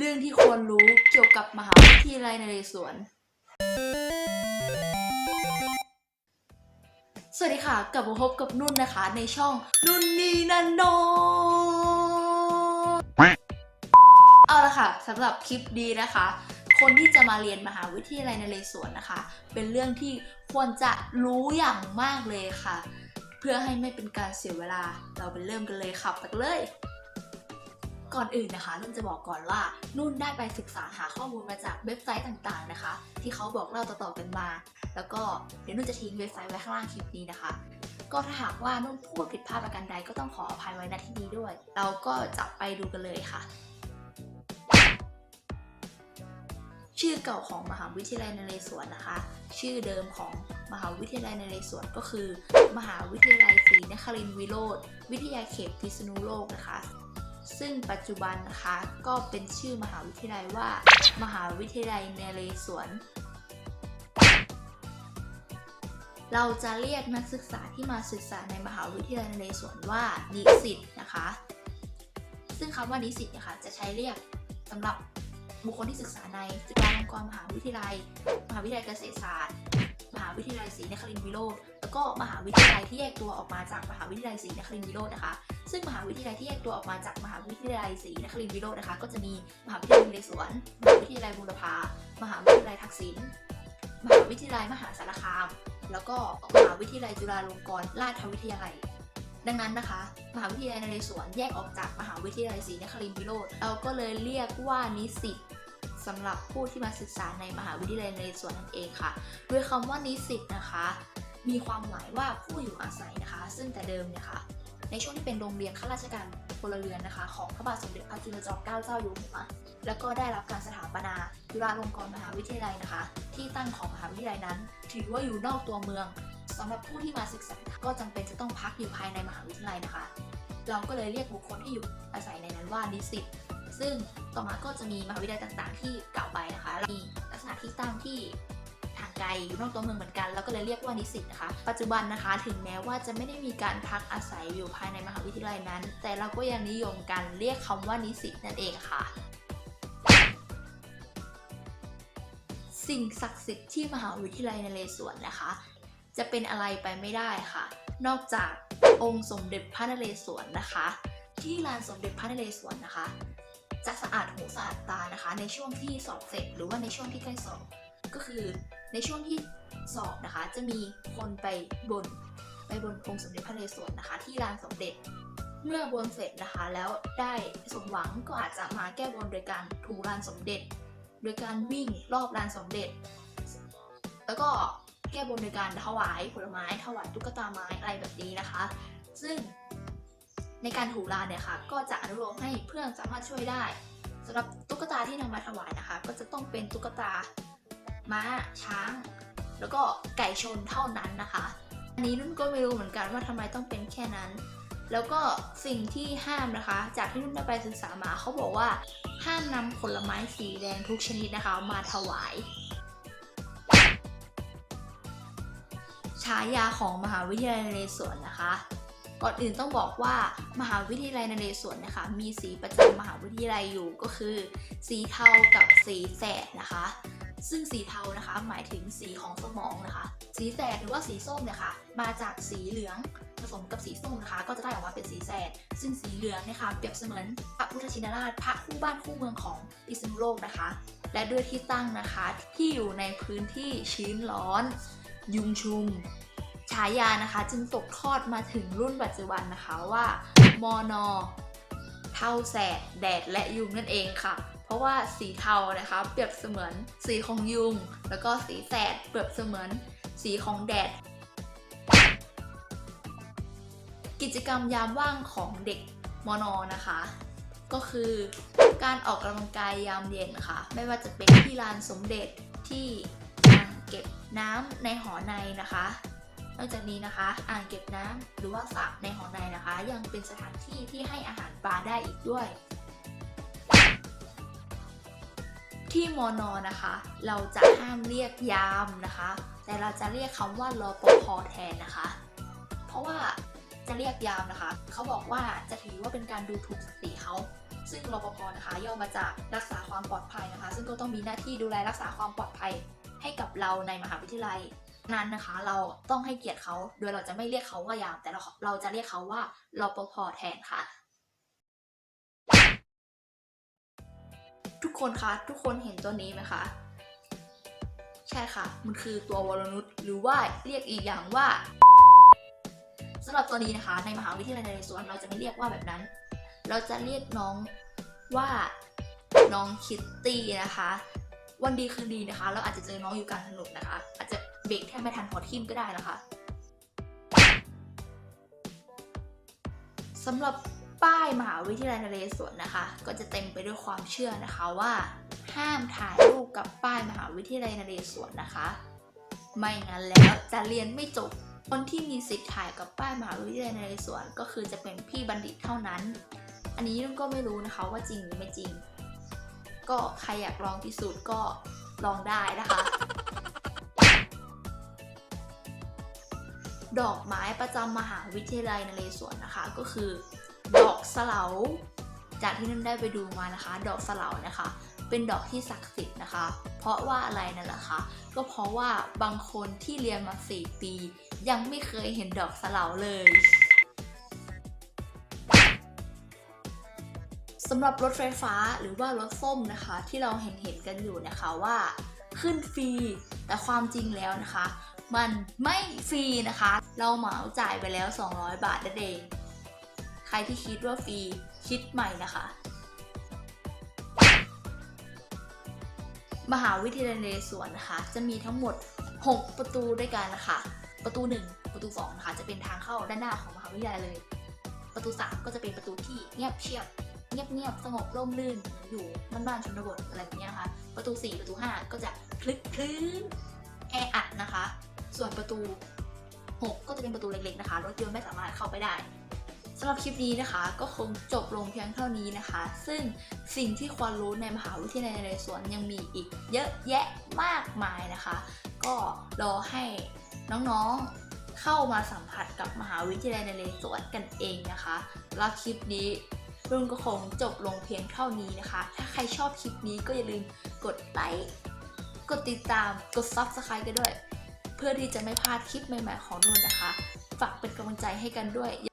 เรื่องที่ควรรู้เกี่ยวกับมหาวิทยาลัยนเรศวร สวัสดีค่ะ กลับมาพบกับนุ่นนะคะ ในช่องนุ่นนี่นันโน เอาละค่ะสำหรับคลิปดีนะคะ คนที่จะมาเรียนมหาวิทยาลัยนเรศวรนะคะ เป็นเรื่องที่ควรจะรู้อย่างมากเลยค่ะ เพื่อให้ไม่เป็นการเสียเวลา เราไปเริ่มกันเลยค่ะไปเลย ก่อนอื่นนะคะนุ่นจะบอกก่อนว่านุ่นได้ไปศึกษาหาข้อมูลมาจากเว็บไซต์ต่างๆนะคะ ที่เขาบอกเล่าต่อๆกันมา แล้วก็เดี๋ยวนุ่นจะทิ้งเว็บไซต์ไว้ข้างล่างคลิปนี้นะคะ ก็ถ้าหากว่านุ่นพูดผิดพลาดประการใดก็ต้องขออภัยไว้ณที่นี้ด้วย เราก็จะไปดูกันเลยค่ะ ชื่อเก่าของมหาวิทยาลัยนเรศวรนะคะ ชื่อเดิมของมหาวิทยาลัยนเรศวรก็คือ มหาวิทยาลัยศรีนครินทรวิโรธวิทยาเขตพิษณุโลกนะคะ ซึ่งปัจจุบันนะคะก็เป็นชื่อมหาวิทยาลัยว่า มหาวิทยาลัยเนเรศวร เราจะเรียกนักศึกษาที่มาศึกษาในมหาวิทยาลัยนเรศวรว่านิสิตนะคะ ซึ่งคำว่านิสิตนะคะจะใช้เรียกสำหรับบุคคลที่ศึกษาในจุฬาลงกรณ์มหาวิทยาลัย มหาวิทยาลัยเกษตรศาสตร์ มหาวิทยาลัยศรีนครินทรวิโรธแล้วก็มหาวิทยาลัยที่แยกตัวออกมาจากมหาวิทยาลัยศรีนครินทรวิโรธนะคะ ซึ่งมหาวิทยาลัยที่แยกตัวออกมาจากมหาวิทยาลัยศรีนครินทรวิโรธนะคะ ก็จะมีมหาวิทยาลัยนเรศวรมหาวิทยาลัยบูรพามหาวิทยาลัยทักษิณมหาวิทยาลัยมหาสารคาม แล้วก็มหาวิทยาลัยจุฬาลงกรณราชวิทยาลัย ดังนั้นนะคะ มหาวิทยาลัยนเรศวรแยกออกจากมหาวิทยาลัยศรีนครินทรวิโรธเราก็เลยเรียกว่านิสิตสำหรับผู้ที่มาศึกษาในมหาวิทยาลัยนเรศวรนั่นเองค่ะ โดยคำว่านิสิตนะคะ มีความหมายว่าผู้อยู่อาศัยนะคะ ซึ่งแต่เดิมเนะคะ ในช่วงที่เป็นโรงเรียนข้าราชการพลเรือนนะคะ ของพระบาทสมเด็จพระจุลจอมเกล้าเจ้าอยู่หัวแล้วก็ได้รับการสถาปนาจุฬาลงกรณ์มหาวิทยาลัยนะคะ ที่ตั้งของมหาวิทยาลัยนั้น ถือว่าอยู่นอกตัวเมืองสำหรับผู้ที่มาศึกษาก็จำเป็นจะต้องพักอยู่ภายในมหาวิทยาลัยนะคะ เราก็เลยเรียกบุคคลที่อยู่อาศัยในนั้นว่านิสิตซึ่งต่อมาก็จะมีมหาวิทยาลัยต่าง ๆ ที่กล่าวไปนะคะมีลักษณะที่ตั้งที่ ไกลอยู่นอกตัวเมืองเหมือนกันเราก็เลยเรียกว่านิสิตนะคะ ปัจจุบันนะคะถึงแม้ว่าจะไม่ได้มีการพักอาศัยอยู่ภายในมหาวิทยาลัยนั้น แต่เราก็ยังนิยมกันเรียกคำว่านิสิตนั่นเองค่ะสิ่งศักดิ์สิทธิ์ที่มหาวิทยาลัยนเรศวรนะคะ จะเป็นอะไรไปไม่ได้ค่ะ นอกจากองค์สมเด็จพระนเรศวรนะคะ ที่ลานสมเด็จพระนเรศวรนะคะ จะสะอาดหูสะอาดตานะคะ ในช่วงที่สอบเสร็จหรือว่าในช่วงที่ใกล้สอบก็คือ ในช่วงที่สอบนะคะจะมีคนไปบนไปบนองค์สมเด็จพระนเรศวรนะคะ ที่ลานสมเด็จเมื่อบนเสร็จนะคะแล้วได้สมหวังก็อาจจะมาแก้บนโดยการถูลานสมเด็จ โดยการวิ่งรอบลานสมเด็จ แล้วก็แก้บนโดยการถวายผลไม้ถวายตุ๊กตาไม้อะไรแบบนี้นะคะ ซึ่งในการถูลานเนี่ยค่ะก็จะอนุโลมให้เพื่อนสามารถช่วยได้สำหรับตุ๊กตาที่นำมาถวายนะคะ ก็จะต้องเป็นตุ๊กตา ม้า ช้าง แล้วก็ไก่ชนเท่านั้นนะคะ อันนี้นุ่นก็ไม่รู้เหมือนกันว่าทำไมต้องเป็นแค่นั้น แล้วก็สิ่งที่ห้ามนะคะ จากที่นุ่นได้ไปศึกษามาเขาบอกว่า ห้ามนำผลไม้สีแดงทุกชนิดนะคะ มาถวายฉายาของมหาวิทยาลัยนเรศวรนะคะ ก่อนอื่นต้องบอกว่ามหาวิทยาลัยนเรศวรนะคะ มีสีประจำมหาวิทยาลัยอยู่ก็คือ สีเทากับสีแสดนะคะ ซึ่งสีเทานะคะ หมายถึงสีของสมองนะคะ สีแสดหรือว่าสีส้มเนี่ยค่ะมาจากสีเหลืองผสมกับสีส้มนะคะ ก็จะได้ออกมาเป็นสีแสด ซึ่งสีเหลืองนะคะเปรียบเสมือนพระพุทธชินราชพระคู่บ้านคู่เมืองของพิษณุโลกนะคะ และด้วยที่ตั้งนะคะที่อยู่ในพื้นที่ชื้นร้อน ยุงชุมฉายานะคะ จึงตกทอดมาถึงรุ่นปัจจุบันนะคะว่ามอนอเท่าแสดแดดและยุงนั่นเองค่ะ เพราะว่าสีเทานะคะเปรียบเสมือนสีของยุง แล้วก็สีแสดเปรียบเสมือนสีของแดด กิจกรรมยามว่างของเด็กมอนอนะคะ ก็คือการออกกำลังกายยามเย็นค่ะ ไม่ว่าจะเป็นที่ลานสมเด็จที่อ่างเก็บน้ำในหอในนะคะนอกจากนี้นะคะอ่างเก็บน้ำหรือว่าสระในหอในนะคะ ยังเป็นสถานที่ที่ให้อาหารปลาได้อีกด้วย ที่มอนอนะคะ เราจะห้ามเรียกยามนะคะ แต่เราจะเรียกคำว่ารอปภแทนนะคะ เพราะว่าจะเรียกยามนะคะ เขาบอกว่าจะถือว่าเป็นการดูถูกสติเขาซึ่งรปภนะคะย่อมาจากรักษาความปลอดภัยนะคะ ซึ่งก็ต้องมีหน้าที่ดูแลรักษาความปลอดภัยให้กับเราในมหาวิทยาลัยนั้นนะคะ เราต้องให้เกียรติเขาโดยเราจะไม่เรียกเขาว่ายาม แต่เราเราจะเรียกเขาว่ารปภแทนค่ะ คนคะทุกคนเห็นตัวนี้ไหมคะใช่ค่ะ มันคือตัววรนุชหรือว่าเรียกอีกอย่างว่าสำหรับตัวนี้นะคะ ในมหาวิทยาลัยนเรศวรเราจะไม่เรียกว่าแบบนั้น เราจะเรียกน้องว่าน้องคิตตี้นะคะ วันดีคืนดีนะคะ เราอาจจะเจอน้องอยู่กลางถนนนะคะ อาจจะเบรกแทบไม่ทันหัวทิ่มก็ได้นะคะสำหรับ ป้ายมหาวิทยาลัยนเรศวรนะคะ ก็จะเต็มไปด้วยความเชื่อนะคะว่า ห้ามถ่ายรูปกับป้ายมหาวิทยาลัยนเรศวรนะคะ ไม่งั้นแล้วจะเรียนไม่จบคนที่มีสิทธิ์ถ่ายกับป้ายมหาวิทยาลัยนเรศวรก็คือจะเป็นพี่บัณฑิตเท่านั้น อันนี้นุ่นก็ไม่รู้นะคะว่าจริงหรือไม่จริง ก็ใครอยากลองพิสูจน์ก็ลองได้นะคะ ดอกไม้ประจำมหาวิทยาลัยนเรศวรนะคะ ก็คือ อกสลาจากที่นุ่นได้ไปดูมานะคะ ดอกสลานะคะ เป็นดอกที่ศักดิ์สิทธิ์นะคะ เพราะว่าอะไรนั่นแหละคะก็เพราะว่าบางคนที่เรียนมา 4 ปี ยังไม่เคยเห็นดอกสลาเลยสำหรับรถไฟฟ้าหรือว่ารถส้มนะคะ ที่เราเห็นเห็นกันอยู่นะคะว่าขึ้นฟรีแต่ความจริงแล้วนะคะ มันไม่ฟรีนะคะ เราเหมาจ่ายไปแล้ว 200 บาทนั่นเอง ใครที่คิดว่าฟรีคิดใหม่นะคะ มหาวิทยาลัยนเรศวรนะคะ จะมีทั้งหมด 6 ประตูด้วยกันนะคะ ประตู 1 ประตู2นะคะจะเป็นทางเข้าด้านหน้าของมหาวิทยาลัยเลย ประตู 3 ก็จะเป็นประตูที่เงียบเชียบเงียบๆ สงบร่มรื่น อยู่บ้านๆชนบทอะไรแบบนี้นะคะ ประตู 4 ประตู 5 ก็จะคลึกคลื้นแออัดนะคะ ส่วนประตู 6 ก็จะเป็นประตูเล็กๆนะคะ รถยนต์ไม่สามารถเข้าไปได้ สำหรับคลิปนี้นะคะ ก็คงจบลงเพียงเท่านี้นะคะ ซึ่งสิ่งที่ควรรู้ในมหาวิทยาลัยนเรศวรยังมีอีกเยอะแยะมากมายนะคะ ก็รอให้น้องๆเข้ามาสัมผัสกับมหาวิทยาลัยนเรศวรกันเองนะคะแล้วคลิปนี้รุ่นก็คงจบลงเพียงเท่านี้นะคะ ถ้าใครชอบคลิปนี้ก็อย่าลืมกดไลค์กดติดตามกด Subscribe กันด้วย เพื่อที่จะไม่พลาดคลิปใหม่ๆของนุ่นนะคะ ฝากเป็นกำลังใจให้กันด้วย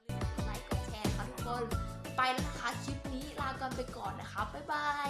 ไปแล้วนะคะ คลิปนี้ลากันไปก่อนนะคะ บ๊ายบาย